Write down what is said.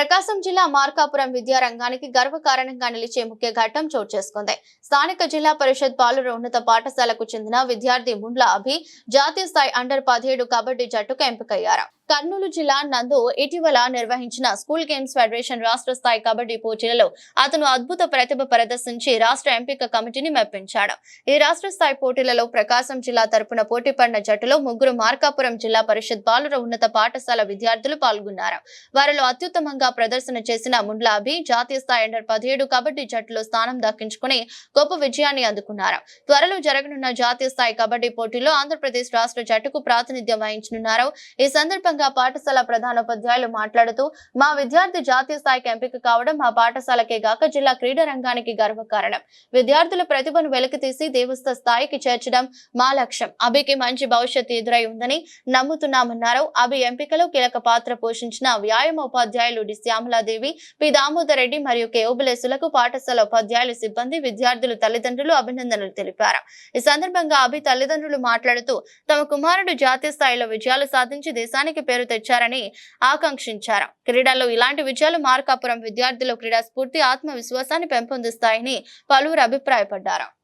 ప్రకాశం జిల్లా మార్కాపురం విద్యారంగానికి గర్వకారణంగా నిలిచే ముఖ్య ఘట్టం చోటు చేసుకుంది. స్థానిక జిల్లా పరిషత్ పాలూరు ఉన్నత పాఠశాలకు చెందిన విద్యార్థి ముండ్ల అభి జాతీయ స్థాయి అండర్ పదిహేడు కబడ్డీ జట్టుకు ఎంపికయ్యారు. కర్నూలు జిల్లా నందు ఇటీవల నిర్వహించిన స్కూల్ గేమ్స్ ఫెడరేషన్ రాష్ట్ర స్థాయి కబడ్డీ పోటీలలో అతను అద్భుత ప్రతిభ ప్రదర్శించి రాష్ట్ర ఎంపిక కమిటీని మెప్పించాడు. ఈ రాష్ట్ర స్థాయి పోటీలలో ప్రకాశం జిల్లా తరపున పోటీ పడిన జట్టులో ముగ్గురు మార్కాపురం జిల్లా పరిషత్ బాలుర ఉన్నత పాఠశాల విద్యార్థులు పాల్గొన్నారు. వారిలో అత్యుత్తమంగా ప్రదర్శన చేసిన ముండ్లాభి జాతీయ స్థాయి అండర్ పదిహేడు కబడ్డీ జట్టులో స్థానం దక్కించుకుని గొప్ప విజయాన్ని అందుకున్నారు. త్వరలో జరగనున్న జాతీయ స్థాయి కబడ్డీ పోటీలో ఆంధ్రప్రదేశ్ రాష్ట్ర జట్టుకు ప్రాతినిధ్యం వహించనున్నారు. ఈ సందర్భంగా పాఠశాల ప్రధానోపాధ్యాయులు మాట్లాడుతూ మా విద్యార్థి జాతీయ స్థాయికి ఎంపిక కావడం మా పాఠశాలకే గాక జిల్లా క్రీడా రంగానికి గర్వకారణం. విద్యార్థుల ప్రతిభను వెలికితీసి దేవస్థ స్థాయికి చేర్చడం మా లక్ష్యం. అభికి మంచి భవిష్యత్తు ఎదురై ఉందని నమ్ముతున్నామన్నారు. అభి ఎంపికలో కీలక పాత్ర పోషించిన వ్యాయామ ఉపాధ్యాయులు డి. శ్యామలాదేవి పి. దామోదర్ రెడ్డి మరియు కె. ఓబులేసులకు పాఠశాల ఉపాధ్యాయులు సిబ్బంది విద్యార్థులు తల్లిదండ్రులు అభినందనలు తెలిపారు. ఈ సందర్భంగా అభి తల్లిదండ్రులు మాట్లాడుతూ తమ కుమారుడు జాతీయ స్థాయిలో విజయాలు సాధించి దేశానికి పేరు తెచ్చారని ఆకాంక్షించారు. క్రీడల్లో ఇలాంటి విజయాలు మార్కాపురం విద్యార్థులు క్రీడా స్ఫూర్తి ఆత్మవిశ్వాసాన్ని పెంపొందిస్తాయని పలువురు అభిప్రాయపడ్డారు.